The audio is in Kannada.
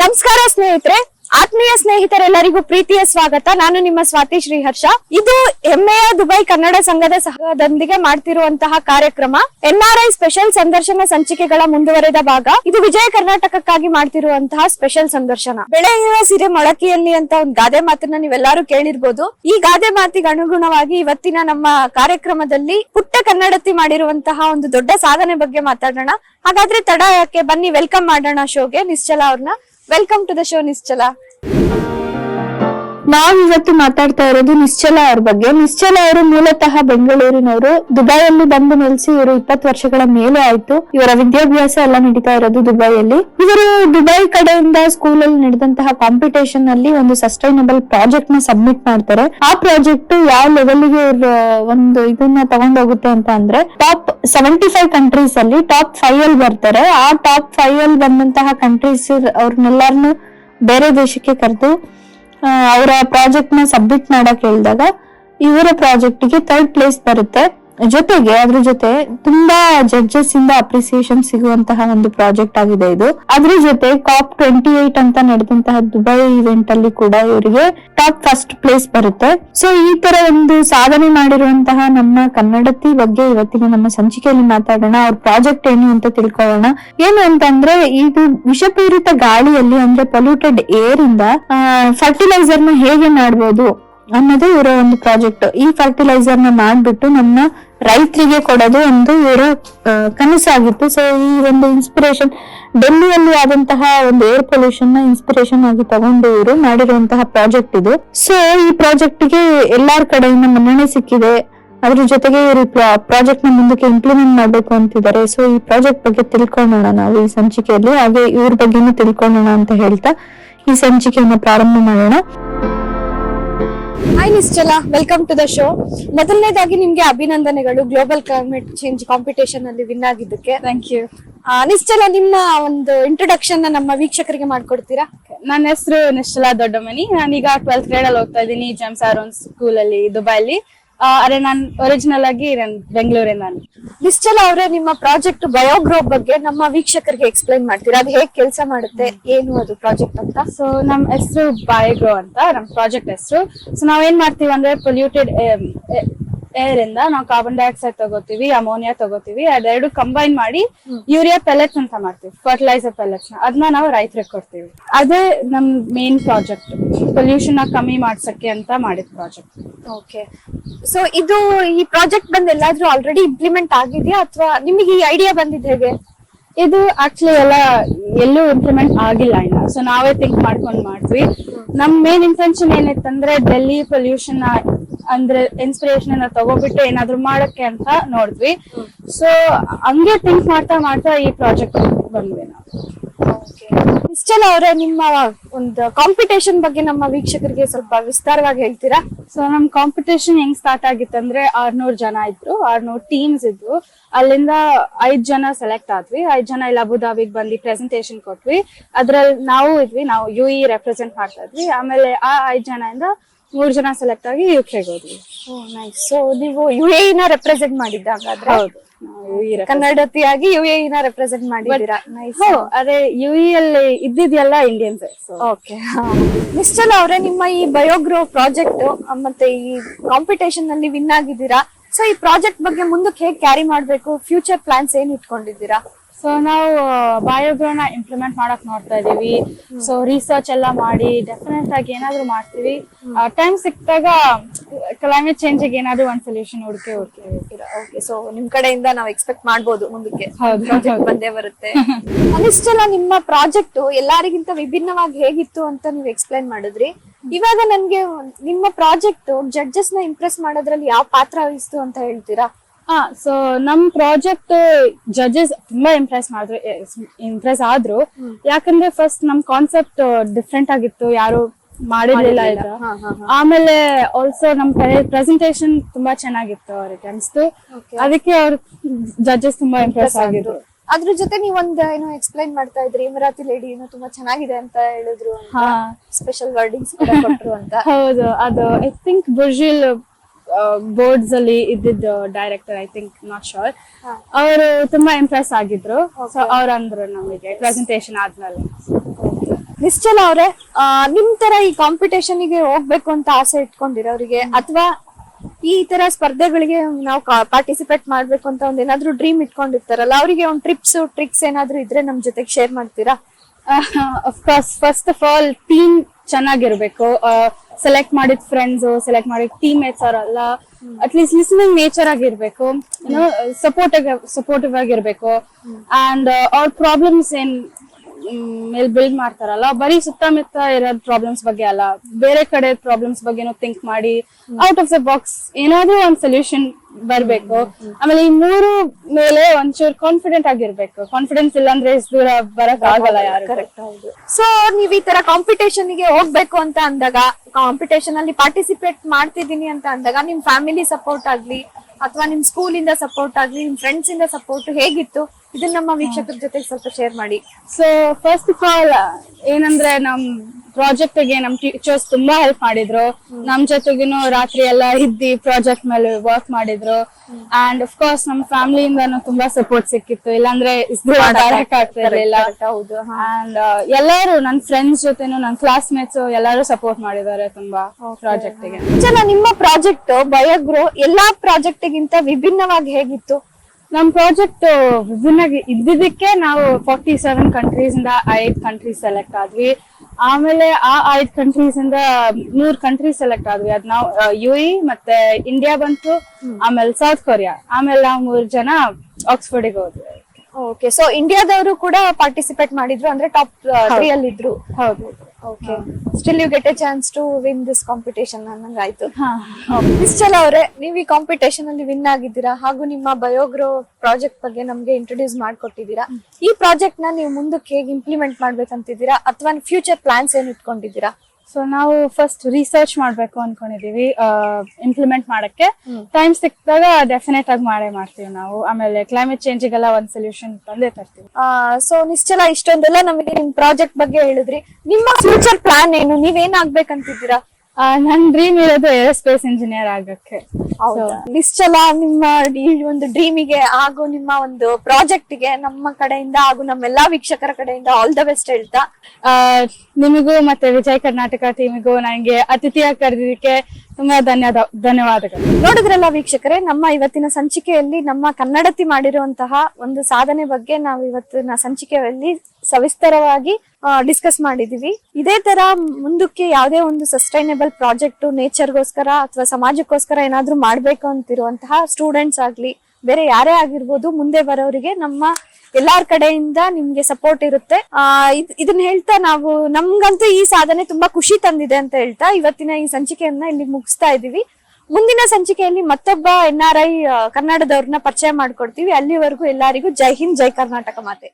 ನಮಸ್ಕಾರ ಸ್ನೇಹಿತರೆ, ಆತ್ಮೀಯ ಸ್ನೇಹಿತರೆಲ್ಲರಿಗೂ ಪ್ರೀತಿಯ ಸ್ವಾಗತ. ನಾನು ನಿಮ್ಮ ಸ್ವಾತಿ ಶ್ರೀಹರ್ಷ. ಇದು ಹೆಮ್ಮೆಯ ದುಬೈ ಕನ್ನಡ ಸಂಘದ ಸಹದೊಂದಿಗೆ ಮಾಡ್ತಿರುವಂತಹ ಕಾರ್ಯಕ್ರಮ. ಎನ್ಆರ್ಐ ಸ್ಪೆಷಲ್ ಸಂದರ್ಶನ ಸಂಚಿಕೆಗಳ ಮುಂದುವರೆದ ಭಾಗ. ಇದು ವಿಜಯ ಕರ್ನಾಟಕಕ್ಕಾಗಿ ಮಾಡ್ತಿರುವಂತಹ ಸ್ಪೆಷಲ್ ಸಂದರ್ಶನ. ಬೆಳೆಯುವ ಸಿರೆ ಮೊಳಕೆಯಲ್ಲಿ ಅಂತ ಒಂದು ಗಾದೆ ಮಾತನ್ನ ನೀವೆಲ್ಲರೂ ಕೇಳಿರ್ಬೋದು. ಈ ಗಾದೆ ಮಾತಿಗೆ ಅನುಗುಣವಾಗಿ ಇವತ್ತಿನ ನಮ್ಮ ಕಾರ್ಯಕ್ರಮದಲ್ಲಿ ಪುಟ್ಟ ಕನ್ನಡತಿ ಮಾಡಿರುವಂತಹ ಒಂದು ದೊಡ್ಡ ಸಾಧನೆ ಬಗ್ಗೆ ಮಾತಾಡೋಣ. ಹಾಗಾದ್ರೆ ತಡ ಯಾಕೆ? ಬನ್ನಿ ವೆಲ್ಕಮ್ ಮಾಡೋಣ ಶೋಗೆ, ನಿಶ್ಚಲ ಅವ್ರನ್ನ. Welcome to the show Nischala ನಾವ್ ಇವತ್ತು ಮಾತಾಡ್ತಾ ಇರೋದು ನಿಶ್ಚಲ ಅವ್ರ ಬಗ್ಗೆ. ನಿಶ್ಚಲ ಅವರು ಮೂಲತಃ ಬೆಂಗಳೂರಿನವರು. ದುಬೈಯಲ್ಲಿ ಬಂದು ನೆಲೆಸಿ ಇವರು ಇಪ್ಪತ್ತು ವರ್ಷಗಳ ಮೇಲೆ ಆಯ್ತು. ಇವರ ವಿದ್ಯಾಭ್ಯಾಸ ಎಲ್ಲ ನಡೀತಾ ಇರೋದು ದುಬೈಯಲ್ಲಿ. ಇವರು ದುಬೈ ಕಡೆಯಿಂದ ಸ್ಕೂಲ್ ಅಲ್ಲಿ ನಡೆದಂತಹ ಕಾಂಪಿಟೇಷನ್ ಅಲ್ಲಿ ಒಂದು ಸಸ್ಟೈನಬಲ್ ಪ್ರಾಜೆಕ್ಟ್ನ ಸಬ್ಮಿಟ್ ಮಾಡ್ತಾರೆ. ಆ ಪ್ರಾಜೆಕ್ಟ್ ಯಾವ ಲೆವೆಲ್ಗೆ ಇವ್ರ ಒಂದು ಇದನ್ನ ತಗೊಂಡೋಗುತ್ತೆ ಅಂತ ಅಂದ್ರೆ ಟಾಪ್ ಸೆವೆಂಟಿ ಫೈವ್ ಕಂಟ್ರೀಸ್ ಅಲ್ಲಿ ಟಾಪ್ ಫೈವ್ ಅಲ್ಲಿ ಬರ್ತಾರೆ. ಆ ಟಾಪ್ ಫೈವ್ ಅಲ್ಲಿ ಬಂದಂತಹ ಕಂಟ್ರೀಸ್ ಅವ್ರನ್ನೆಲ್ಲಾರನು ಬೇರೆ ದೇಶಕ್ಕೆ ಕರೆದು ಅವರ ಪ್ರಾಜೆಕ್ಟ್ನ ಸಬ್ಮಿಟ್ ಮಾಡಕ್ ಹೇಳಿದಾಗ ಇವರ ಪ್ರಾಜೆಕ್ಟ್ಗೆ ಥರ್ಡ್ ಪ್ಲೇಸ್ ಬರುತ್ತೆ. ಜೊತೆಗೆ ಅದ್ರ ಜೊತೆ ತುಂಬಾ ಜಡ್ಜಸ್ ಇಂದ ಅಪ್ರಿಸಿಯೇಷನ್ ಸಿಗುವಂತಹ ಒಂದು ಪ್ರಾಜೆಕ್ಟ್ ಆಗಿದೆ ಇದು. ಅದ್ರ ಜೊತೆ ಕಾಪ್ ಟ್ವೆಂಟಿ ಏಟ್ ಅಂತ ನಡೆದಂತಹ ದುಬೈ ಇವೆಂಟ್ ಅಲ್ಲಿ ಕೂಡ ಇವರಿಗೆ ಟಾಪ್ ಫಸ್ಟ್ ಪ್ಲೇಸ್ ಬರುತ್ತೆ. ಸೊ ಈ ತರ ಒಂದು ಸಾಧನೆ ಮಾಡಿರುವಂತಹ ನಮ್ಮ ಕನ್ನಡತಿ ಬಗ್ಗೆ ಇವತ್ತಿನ ನಮ್ಮ ಸಂಚಿಕೆಯಲ್ಲಿ ಮಾತಾಡೋಣ, ಅವ್ರ ಪ್ರಾಜೆಕ್ಟ್ ಏನು ಅಂತ ತಿಳ್ಕೊಳ್ಳೋಣ. ಏನು ಅಂತಂದ್ರೆ, ಇದು ವಿಷಪೂರಿತ ಗಾಳಿಯಲ್ಲಿ ಅಂದ್ರೆ ಪೊಲ್ಯೂಟೆಡ್ ಏರ್ ಇಂದ ಫರ್ಟಿಲೈಸರ್ನ ಹೇಗೆ ಮಾಡ್ಬೋದು? ಅನ್ನೋದು ಇವರ ಒಂದು ಪ್ರಾಜೆಕ್ಟ್. ಈ ಫರ್ಟಿಲೈಸರ್ನ ಮಾಡ್ಬಿಟ್ಟು ನಮ್ಮ ರೈತರಿಗೆ ಕೊಡೋದು ಒಂದು ಇವರ ಕನಸಾಗಿತ್ತು. ಸೊ ಈ ಒಂದು ಇನ್ಸ್ಪಿರೇಷನ್ ಡೆಲ್ಲಿಯಲ್ಲಿ ಆದಂತಹ ಒಂದು ಏರ್ ಪೊಲ್ಯೂಷನ್ನ ಇನ್ಸ್ಪಿರೇಷನ್ ಆಗಿ ತಗೊಂಡು ಇವರು ಮಾಡಿರುವಂತಹ ಪ್ರಾಜೆಕ್ಟ್ ಇದು. ಸೊ ಈ ಪ್ರಾಜೆಕ್ಟ್ಗೆ ಎಲ್ಲಾರ ಕಡೆಯಿಂದ ಮನ್ನಣೆ ಸಿಕ್ಕಿದೆ. ಅದ್ರ ಜೊತೆಗೆ ಇವರು ಪ್ರಾಜೆಕ್ಟ್ನ ಮುಂದಕ್ಕೆ ಇಂಪ್ಲಿಮೆಂಟ್ ಮಾಡ್ಬೇಕು ಅಂತಿದ್ದಾರೆ. ಸೊ ಈ ಪ್ರಾಜೆಕ್ಟ್ ಬಗ್ಗೆ ತಿಳ್ಕೊಳ್ಳೋಣ ನಾವು ಈ ಸಂಚಿಕೆಯಲ್ಲಿ. ಹಾಗೆ ಇವ್ರ ಬಗ್ಗೆನೂ ತಿಳ್ಕೊಳ್ಳೋಣ ಅಂತ ಹೇಳ್ತಾ ಈ ಸಂಚಿಕೆಯನ್ನು ಪ್ರಾರಂಭ ಮಾಡೋಣ. Hi Nischal welcome to the show ಮೊದಲನೇದಾಗಿ ನಿಮ್ಗೆ ಅಭಿನಂದನೆಗಳು. ಗ್ಲೋಬಲ್ ಕ್ಲೈಮೇಟ್ ಚೇಂಜ್ ಕಾಂಪಿಟೇಷನ್ ಅಲ್ಲಿ ವಿನ್ ಆಗಿದ್ದಕ್ಕೆ. ಥ್ಯಾಂಕ್ ಯು ನಿಶ್ಚಲ ನಿಮ್ಮ ಒಂದು ಇಂಟ್ರೊಡಕ್ಷನ್ ನಮ್ಮ ವೀಕ್ಷಕರಿಗೆ ಮಾಡ್ಕೊಡ್ತೀರಾ? ನನ್ನ ಹೆಸರು ನಿಶ್ಚಲ ದೊಡ್ಡಮನಿ. ನಾನೀಗ ಟ್ವೆಲ್ತ್ ಗ್ರೇಡ್ ಅಲ್ಲಿ ಹೋಗ್ತಾ ಇದ್ದೀನಿ. ಜೇಮ್ಸ್ ಆರೋನ್ ಸ್ಕೂಲ್ ಅಲ್ಲಿ ದುಬೈಲಿ ಅರೆ ನಾನ್ ಒರಿಜಿನಲ್ ಆಗಿ ನಾನು ಬೆಂಗಳೂರೇ ನಾನು. ನಿಶ್ಚಲ ಅವರೇ ನಿಮ್ಮ ಪ್ರಾಜೆಕ್ಟ್ ಬಯೋಗ್ರೋ ಬಗ್ಗೆ ನಮ್ಮ ವೀಕ್ಷಕರಿಗೆ ಎಕ್ಸ್ಪ್ಲೈನ್ ಮಾಡ್ತೀರಾ? ಅದು ಹೇಗ್ ಕೆಲಸ ಮಾಡುತ್ತೆ? ಏನು ಅದು ಪ್ರಾಜೆಕ್ಟ್ ಅಂತ? ಸೊ ನಮ್ಮ ಹೆಸರು ಬಯೋಗ್ರೋ ಅಂತ ನಮ್ಮ ಪ್ರಾಜೆಕ್ಟ್ ಹೆಸರು. ಸೊ ನಾವೇನ್ ಮಾಡ್ತೀವಿ ಅಂದ್ರೆ ಪೊಲ್ಯೂಟೆಡ್ ಏರ್ ಇಂದ ನಾವು ಕಾರ್ಬನ್ ಡೈಆಕ್ಸೈಡ್ ತಗೋತೀವಿ ಅಮೋನಿಯಾ ತಗೋತೀವಿ ಅದೆರಡು ಕಂಬೈನ್ ಮಾಡಿ ಯೂರಿಯಾ ಪೆಲೆಟ್ಸ್ ಅಂತ ಮಾಡ್ತೀವಿ ಫರ್ಟಿಲೈಸರ್ ಪೆಲೆಟ್ಸ್ನ. ಅದನ್ನ ನಾವು ರೈತರಿಗೆ ಕೊಡ್ತೀವಿ. ಅದೇ ನಮ್ ಮೇನ್ ಪ್ರಾಜೆಕ್ಟ್ ಪೊಲ್ಯೂಷನ್ ಕಮ್ಮಿ ಮಾಡ್ಸಕ್ಕೆ ಅಂತ ಮಾಡಿದ ಪ್ರಾಜೆಕ್ಟ್ ಓಕೆ ಸೊ ಇದು ಈ ಪ್ರಾಜೆಕ್ಟ್ ಬಂದ್ ಎಲ್ಲಾದ್ರೂ ಆಲ್ರೆಡಿ ಇಂಪ್ಲಿಮೆಂಟ್ ಆಗಿದೆಯಾ? ಅಥವಾ ನಿಮಗೆ ಈ ಐಡಿಯಾ ಬಂದಿದೆ ಹೇಗೆ? ಇದು ಆಕ್ಚುಲಿ ಎಲ್ಲ ಎಲ್ಲೂ ಇಂಪ್ಲಿಮೆಂಟ್ ಆಗಿಲ್ಲ ಇಲ್ಲ ಸೊ ನಾವೇ ಥಿಂಕ್ ಮಾಡ್ಕೊಂಡು ಮಾಡ್ತೀವಿ ನಮ್ ಮೇನ್ ಇಂಟೆನ್ಷನ್ ಏನಿತ್ತಂದ್ರೆ ಡೆಲ್ಲಿ ಪೊಲ್ಯೂಷನ್ ಅಂದ್ರೆ ಇನ್ಸ್ಪಿರೇಷನ್ ಅನ್ನ ತಗೋಬಿಟ್ಟು ಏನಾದ್ರು ಮಾಡಕ್ಕೆ ಅಂತ ನೋಡಿದ್ವಿ. ಸೊ ಹಂಗೆ ಥಿಂಕ್ ಮಾಡ್ತಾ ಮಾಡ್ತಾ ಈ ಪ್ರಾಜೆಕ್ಟ್ ಬಂದ್ವಿ ನಾವು. ಇಷ್ಟೆಲ್ಲ ಅವರೇ ನಿಮ್ಮ ಒಂದು ಕಾಂಪಿಟೇಷನ್ ಬಗ್ಗೆ ನಮ್ಮ ವೀಕ್ಷಕರಿಗೆ ಸ್ವಲ್ಪ ವಿಸ್ತಾರವಾಗಿ ಹೇಳ್ತೀರಾ? ಸೊ ನಮ್ ಕಾಂಪಿಟೇಷನ್ ಹೆಂಗ್ ಸ್ಟಾರ್ಟ್ ಆಗಿತ್ತಂದ್ರೆ ಆರ್ನೂರ್ ಜನ ಇದ್ರು ಆರ್ನೂರ್ ಟೀಮ್ಸ್ ಇದ್ರು ಅಲ್ಲಿಂದ ಐದ್ ಜನ ಸೆಲೆಕ್ಟ್ ಆದ್ವಿ. ಐದ್ ಜನ ಇಲ್ಲಿ ಅಬುದಾಬಿಗ್ ಬಂದು ಪ್ರೆಸೆಂಟೇಶನ್ ಕೊಟ್ವಿ. ಅದ್ರಲ್ಲಿ ನಾವು ಇದ್ವಿ ನಾವು ಯು ಇ ರೆಪ್ರೆಸೆಂಟ್ ಮಾಡ್ತಾ ಇದ್ವಿ. ಆಮೇಲೆ ಆ ಐದ್ ಜನ ಇಂದ ಮೂರ್ ಜನ ಸೆಲೆಕ್ಟ್ ಆಗಿ ಯು ಕೆಗೆ ಹೋದ್ವಿ. ನೈಸ್ ಸೊ ನೀವು ಯು ಎ ನ ರೆಪ್ರೆಸೆಂಟ್ ಮಾಡಿದ್ದ ಹಾಗಾದ್ರೆ ಹೌದು UAE ಕನ್ನಡತಿಯಾಗಿ ಯು ಎ ನ ರೆಪ್ರೆಸೆಂಟ್ ಮಾಡಿದ್ದೀರಾ? ನೈಸ್ ಅದೇ ಯು ಎ ಅಲ್ಲಿ ಇದ್ದಿದ್ಯಲ್ಲ ಇಂಡಿಯನ್ಸ್ ಓಕೆ ನಿಶ್ಚಲ ಅವರೇ ನಿಮ್ಮ ಈ ಬಯೋಗ್ರೋ ಪ್ರಾಜೆಕ್ಟ್ ಮತ್ತೆ ಈ ಕಾಂಪಿಟೇಷನ್ನಲ್ಲಿ ವಿನ್ ಆಗಿದ್ದೀರಾ? ಸೊ ಈ ಪ್ರಾಜೆಕ್ಟ್ ಬಗ್ಗೆ ಮುಂದಕ್ಕೆ ಹೇಗೆ ಕ್ಯಾರಿ ಮಾಡ್ಬೇಕು? ಫ್ಯೂಚರ್ ಪ್ಲಾನ್ಸ್ ಏನ್ ಇಟ್ಕೊಂಡಿದ್ದೀರಾ? ಸೊ ನಾವು ಬಯೋಗ್ರೋನ ಇಂಪ್ಲಿಮೆಂಟ್ ಮಾಡಕ್ ನೋಡ್ತಾ ಇದೀವಿ. ಸೊ ರಿಸರ್ಚ್ ಎಲ್ಲ ಮಾಡಿ ಡೆಫಿನೆಟ್ ಆಗಿ ಏನಾದ್ರು ಮಾಡ್ತೀವಿ. ಟೈಮ್ ಸಿಕ್ತಾಗ ಕ್ಲೈಮೇಟ್ ಚೇಂಜ್ ಏನಾದ್ರು ಒಂದ್ ಸೊಲ್ಯೂಷನ್ ಹುಡುಕಿ ಹುಡುಕಿ ಓಕೆ ಸೊ ನಿಮ್ ಕಡೆಯಿಂದ ನಾವು ಎಕ್ಸ್ಪೆಕ್ಟ್ ಮಾಡ್ಬೋದು ಮುಂದಕ್ಕೆ. ಬಂದೇ ಬರುತ್ತೆ. ಅನಿಷ್ಟಲ್ಲ ನಿಮ್ಮ ಪ್ರಾಜೆಕ್ಟ್ ಎಲ್ಲರಿಗಿಂತ ವಿಭಿನ್ನವಾಗಿ ಹೇಗಿತ್ತು ಅಂತ ನೀವು ಎಕ್ಸ್ಪ್ಲೈನ್ ಮಾಡಿದ್ರಿ. ಇವಾಗ ನನ್ಗೆ ನಿಮ್ಮ ಪ್ರಾಜೆಕ್ಟ್ ಜಡ್ಜಸ್ನ ಇಂಪ್ರೆಸ್ ಮಾಡೋದ್ರಲ್ಲಿ ಯಾವ ಪಾತ್ರ ವಹಿಸ್ತು ಅಂತ ಹೇಳ್ತೀರಾ? ಹಾ ಸೊ ನಮ್ ಪ್ರಾಜೆಕ್ಟ್ ಜಡ್ಜಸ್ ತುಂಬಾ ಇಂಪ್ರೆಸ್ ಮಾಡಿದ್ರು ಇಂಪ್ರೆಸ್ ಆದ್ರು. ಯಾಕಂದ್ರೆ ಫಸ್ಟ್ ನಮ್ ಕಾನ್ಸೆಪ್ಟ್ ಡಿಫ್ರೆಂಟ್ ಆಗಿತ್ತು ಯಾರು ಮಾಡಿರ್ಲಿಲ್ಲ ಇದು. ಆಮೇಲೆ ಆಲ್ಸೋ ನಮ್ ಪ್ರೆಸೆಂಟೇಶನ್ ತುಂಬಾ ಚೆನ್ನಾಗಿತ್ತು ಅವ್ರಿಗೆ ಅನ್ಸ್ತು. ಅದಕ್ಕೆ ಅವ್ರ ಜಡ್ಜಸ್ ತುಂಬಾ ಇಂಪ್ರೆಸ್ ಆಗಿದ್ರು. ಅದ್ರ ಜೊತೆ ನೀವ್ ಒಂದ್ ಏನೋ ಎಕ್ಸ್ಪ್ಲೈನ್ ಮಾಡ್ತಾ ಇದ್ರಿ ಇಮರಾತಿ ಲೇಡಿ ಏನೋ ತುಂಬಾ ಚೆನ್ನಾಗಿದೆ ಅಂತ ಹೇಳಿದ್ರು ಹಾ. ಸ್ಪೆಷಲ್ ವರ್ಡಿಂಗ್ಸ್ ಕೂಡ ಕೊಟ್ರು ಅಂತ. ಹೌದು ಅದು ಐ ಥಿಂಕ್ ಬುರ್ಜಿಲ್ ಬೋರ್ಡ್ಸ್ ಅಲ್ಲಿ ಇದ್ದಿದ್ದ director I think not sure ಅವರು ತುಂಬಾ ಇಂಪ್ರೆಸ್ ಆಗಿದ್ರು. ಸೊ ಅವ್ರು ಅಂದ್ರು ನಮಗೆ ಪ್ರೆಸೆಂಟೇಶನ್ ಆದ್ಮೇಲೆ. ನಿಶ್ಚಲ ಅವ್ರೆ ನಿಮ್ ತರ ಈ ಕಾಂಪಿಟೇಷನ್ಗೆ ಹೋಗ್ಬೇಕು ಅಂತ ಆಸೆ ಇಟ್ಕೊಂಡಿರೋರಿಗೆ ಅಥವಾ ಈ ತರ ಸ್ಪರ್ಧೆಗಳಿಗೆ ನಾವು ಪಾರ್ಟಿಸಿಪೇಟ್ ಮಾಡ್ಬೇಕು ಅಂತ ಒಂದ್ ಏನಾದ್ರು ಡ್ರೀಮ್ ಇಟ್ಕೊಂಡಿರ್ತಾರಲ್ಲ ಅವರಿಗೆ ಒಂದ್ ಟ್ರಿಪ್ಸ್ ಟ್ರಿಕ್ಸ್ ಏನಾದ್ರು ಇದ್ರೆ ನಮ್ ಜೊತೆಗೆ ಶೇರ್ ಮಾಡ್ತೀರಾ? Of course first of all team ಚೆನ್ನಾಗಿರ್ಬೇಕು. ಸೆಲೆಕ್ಟ್ ಮಾಡಿದ ಫ್ರೆಂಡ್ಸ್ ಸೆಲೆಕ್ಟ್ ಮಾಡಿದ ಟೀಮ್ ಮೇಟ್ಸ್ ಅವರೆಲ್ಲ ಅಟ್ಲೀಸ್ಟ್ ಲಿಸ್ನಿಂಗ್ ನೇಚರ್ ಆಗಿರ್ಬೇಕು. ಸಪೋರ್ಟಿವ್ ಸಪೋರ್ಟಿವ್ ಆಗಿರ್ಬೇಕು. ಅಂಡ್ ಅವ್ರ ಪ್ರಾಬ್ಲಮ್ಸ್ ಏನ್ ಮೇಲ್ ಬಿಲ್ಡ್ ಮಾಡ್ತಾರಲ್ಲ ಬರೀ ಸುತ್ತಮುತ್ತ ಇರೋ ಪ್ರಾಬ್ಲಮ್ಸ್ ಬಗ್ಗೆ ಅಲ್ಲ ಬೇರೆ ಕಡೆ ಪ್ರಾಬ್ಲಮ್ಸ್ ಬಗ್ಗೆನೂ ಥಿಂಕ್ ಮಾಡಿ ಔಟ್ ಆಫ್ ದ ಬಾಕ್ಸ್ ಏನಾದ್ರೂ ಒಂದ್ ಸೊಲ್ಯೂಷನ್ ಬರ್ಬೇಕು. ಆಮೇಲೆ ಈ ಮೂರು ಮೇಲೆ ಒಂಚೂರು ಕಾನ್ಫಿಡೆಂಟ್ ಆಗಿರ್ಬೇಕು. ಕಾನ್ಫಿಡೆನ್ಸ್ ಇಲ್ಲ ಅಂದ್ರೆ ಎಷ್ಟು ದೂರ ಬರಕ್ ಆಗಲ್ಲ ಯಾರು. ಕರೆಕ್ಟ್ ಹೌದು. ಸೊ ನೀವ್ ಈ ತರ ಕಾಂಪಿಟೇಷನ್ಗೆ ಹೋಗ್ಬೇಕು ಅಂತ ಅಂದಾಗ ಕಾಂಪಿಟೇಷನ್ ಅಲ್ಲಿ ಪಾರ್ಟಿಸಿಪೇಟ್ ಮಾಡ್ತಿದ್ದೀನಿ ಅಂತ ಅಂದಾಗ ನಿಮ್ ಫ್ಯಾಮಿಲಿ ಸಪೋರ್ಟ್ ಆಗ್ಲಿ ಅಥವಾ ನಿಮ್ ಸ್ಕೂಲ್ ಇಂದ ಸಪೋರ್ಟ್ ಆಗ್ಲಿ ನಿಮ್ ಫ್ರೆಂಡ್ಸ್ ಇಂದ ಸಪೋರ್ಟ್ ಹೇಗಿತ್ತು? ಇದನ್ನ ನಮ್ಮ ವೀಕ್ಷಕರ ಜೊತೆ ಸ್ವಲ್ಪ ಶೇರ್ ಮಾಡಿ. ಸೊ ಫಸ್ಟ್ ಆಫ್ ಆಲ್ ಏನಂದ್ರೆ ನಮ್ ಪ್ರಾಜೆಕ್ಟ್ಗೆ ನಮ್ ಟೀಚರ್ಸ್ ತುಂಬಾ ಹೆಲ್ಪ್ ಮಾಡಿದ್ರು. ನಮ್ ಜೊತೆಗೂ ರಾತ್ರಿ ಎಲ್ಲ ಇದ್ದಿ ಪ್ರಾಜೆಕ್ಟ್ ಮೇಲೆ ವರ್ಕ್ ಮಾಡಿದ್ರು. ಅಂಡ್ ಅಫ್ ಕೋರ್ಸ್ ನಮ್ ಇಂದ ತುಂಬಾ ಸಪೋರ್ಟ್ ಸಿಕ್ಕಿತ್ತು. ಇಲ್ಲಾಂದ್ರೆ ಹೌದು ಅಂಡ್ ಎಲ್ಲರೂ ನನ್ ಫ್ರೆಂಡ್ಸ್ ಜೊತೆನು ನನ್ ಕ್ಲಾಸ್ ಮೇಟ್ಸ್ ಎಲ್ಲಾರು ಸಪೋರ್ಟ್ ಮಾಡಿದ್ದಾರೆ ತುಂಬಾ ಪ್ರಾಜೆಕ್ಟ್ಗೆ. ನಿಮ್ಮ ಪ್ರಾಜೆಕ್ಟ್ ಬಯೋಗ್ರೋ ಎಲ್ಲಾ ಪ್ರಾಜೆಕ್ಟ್ ಗಿಂತ ವಿಭಿನ್ನವಾಗಿ ಹೇಗಿತ್ತು? ನಮ್ ಪ್ರಾಜೆಕ್ಟ್ ವಿಭಿನ್ನ ಇದ್ದಿದ್ದಕ್ಕೆ ನಾವು ಫಾರ್ಟಿ ಸೆವೆನ್ ಕಂಟ್ರೀಸ್ ಇಂದ ಐದ್ ಕಂಟ್ರೀಸ್ ಸೆಲೆಕ್ಟ್ ಆದ್ವಿ. ಆಮೇಲೆ ಆ ಐದ್ ಕಂಟ್ರೀಸ್ ಇಂದ ಮೂರ್ ಕಂಟ್ರೀಸ್ ಸೆಲೆಕ್ಟ್ ಆದ್ವಿ. ಅದ್ ನಾವು ಯು ಇ ಮತ್ತೆ ಇಂಡಿಯಾ ಬಂತು ಆಮೇಲೆ ಸೌತ್ ಕೊರಿಯಾ ಆಮೇಲೆ ನಾವು ಮೂರ್ ಜನ ಆಕ್ಸ್ಫರ್ಡಿಗೆ ಹೋದ್ವಿ. ಓಕೆ ಸೊ ಇಂಡಿಯಾದವರು ಕೂಡ ಪಾರ್ಟಿಸಿಪೇಟ್ ಮಾಡಿದ್ರು ಅಂದ್ರೆ ಟಾಪ್ ತ್ರೀ ಅಲ್ಲಿ ಇದ್ರು ಹೌದು. Okay still you get a chance to win this competition ಅನ್ನಂಗಾಯ್ತು ಆಯ್ತು. ನಿಶ್ಚಲ ಅವರೇ ನೀವು ಈ ಕಾಂಪಿಟೇಷನ್ ಅಲ್ಲಿ ವಿನ್ ಆಗಿದ್ದೀರಾ? ಹಾಗೂ ನಿಮ್ಮ ಬಯೋಗ್ರೋ ಪ್ರಾಜೆಕ್ಟ್ ಬಗ್ಗೆ ನಮ್ಗೆ ಇಂಟ್ರೊಡ್ಯೂಸ್ ಮಾಡ್ಕೊಟ್ಟಿದ್ದೀರಾ? ಈ ಪ್ರಾಜೆಕ್ಟ್ನ ನೀವು ಮುಂದಕ್ಕೆ ಹೇಗೆ ಇಂಪ್ಲಿಮೆಂಟ್ ಮಾಡ್ಬೇಕಂತಿದ್ದೀರಾ? ಅಥವಾ ಫ್ಯೂಚರ್ ಪ್ಲಾನ್ಸ್ ಏನ್ ಇಟ್ಕೊಂಡಿದ್ದೀರಾ? ಸೊ ನಾವು ಫಸ್ಟ್ ರಿಸರ್ಚ್ ಮಾಡ್ಬೇಕು ಅನ್ಕೊಂಡಿದೀವಿ ಇಂಪ್ಲಿಮೆಂಟ್ ಮಾಡಕ್ಕೆ. ಟೈಮ್ ಸಿಕ್ಕಿದಾಗ ಡೆಫಿನೆಟ್ ಆಗಿ ಮಾಡೇ ಮಾಡ್ತೀವಿ ನಾವು. ಆಮೇಲೆ ಕ್ಲೈಮೇಟ್ ಚೇಂಜಿಗೆಲ್ಲ ಒಂದ್ ಸೊಲ್ಯೂಷನ್ ತಂದೇ ತರ್ತೀವಿ. ಸೊ ನಿಶ್ಚಲ ಇಷ್ಟೊಂದೆಲ್ಲ ನಮಗೆ ನಿಮ್ ಪ್ರಾಜೆಕ್ಟ್ ಬಗ್ಗೆ ಹೇಳಿದ್ರಿ. ನಿಮ್ಮ ಫ್ಯೂಚರ್ ಪ್ಲಾನ್ ಏನು? ನೀವೇನ್ ಆಗ್ಬೇಕಂತಿದ್ದೀರಾ? ಆ, ನನ್ ಡ್ರೀಮ್ ಇರೋದು ಏರೋಸ್ಪೇಸ್ ಇಂಜಿನಿಯರ್ ಆಗಕ್ಕೆ. ನಿಶ್ಚಲ ನಿಮ್ಮ ಈ ಒಂದು ಡ್ರೀಮಿಗೆ ಹಾಗೂ ನಿಮ್ಮ ಒಂದು ಪ್ರಾಜೆಕ್ಟ್ಗೆ ನಮ್ಮ ಕಡೆಯಿಂದ ಹಾಗೂ ನಮ್ಮೆಲ್ಲಾ ವೀಕ್ಷಕರ ಕಡೆಯಿಂದ ಆಲ್ ದ ಬೆಸ್ಟ್ ಹೇಳ್ತಾ. ಆ, ನಿಮಗೂ ಮತ್ತೆ ವಿಜಯ್ ಕರ್ನಾಟಕ ಟೀಮಿಗೂ ನನಗೆ ಅತಿಥಿಯಾಗಿ ಕರೆದಿದ್ದಕ್ಕೆ ತುಂಬಾ ಧನ್ಯವಾದ ಧನ್ಯವಾದಗಳು. ನೋಡಿದ್ರಲ್ಲ ವೀಕ್ಷಕರೇ ನಮ್ಮ ಇವತ್ತಿನ ಸಂಚಿಕೆಯಲ್ಲಿ ನಮ್ಮ ಕನ್ನಡತಿ ಮಾಡಿರುವಂತಹ ಒಂದು ಸಾಧನೆ ಬಗ್ಗೆ ನಾವು ಇವತ್ತಿನ ಸಂಚಿಕೆಯಲ್ಲಿ ಸವಿಸ್ತರವಾಗಿ ಡಿಸ್ಕಸ್ ಮಾಡಿದೀವಿ. ಇದೇ ತರ ಮುಂದಕ್ಕೆ ಯಾವುದೇ ಒಂದು ಸಸ್ಟೈನೇಬಲ್ ಪ್ರಾಜೆಕ್ಟ್ ನೇಚರ್ಗೋಸ್ಕರ ಅಥವಾ ಸಮಾಜಕ್ಕೋಸ್ಕರ ಏನಾದ್ರೂ ಮಾಡ್ಬೇಕು ಅಂತಿರುವಂತಹ ಸ್ಟೂಡೆಂಟ್ಸ್ ಆಗ್ಲಿ, ಬೇರೆ ಯಾರೇ ಆಗಿರ್ಬೋದು, ಮುಂದೆ ಬರೋರಿಗೆ ನಮ್ಮ ಎಲ್ಲಾರ್ ಕಡೆಯಿಂದ ನಿಮ್ಗೆ ಸಪೋರ್ಟ್ ಇರುತ್ತೆ. ಆ, ಇದ್- ಇದನ್ನ ಹೇಳ್ತಾ ನಾವು, ನಮ್ಗಂತೂ ಈ ಸಾಧನೆ ತುಂಬಾ ಖುಷಿ ತಂದಿದೆ ಅಂತ ಹೇಳ್ತಾ ಇವತ್ತಿನ ಈ ಸಂಚಿಕೆಯನ್ನ ಇಲ್ಲಿ ಮುಗಿಸ್ತಾ ಇದೀವಿ. ಮುಂದಿನ ಸಂಚಿಕೆಯಲ್ಲಿ ಮತ್ತೊಬ್ಬ ಎನ್ ಆರ್ ಐ ಕನ್ನಡದವ್ರನ್ನ ಪರಿಚಯ ಮಾಡ್ಕೊಡ್ತೀವಿ. ಅಲ್ಲಿವರೆಗೂ ಎಲ್ಲರಿಗೂ ಜೈ ಹಿಂದ್, ಜೈ ಕರ್ನಾಟಕ ಮಾತೆ.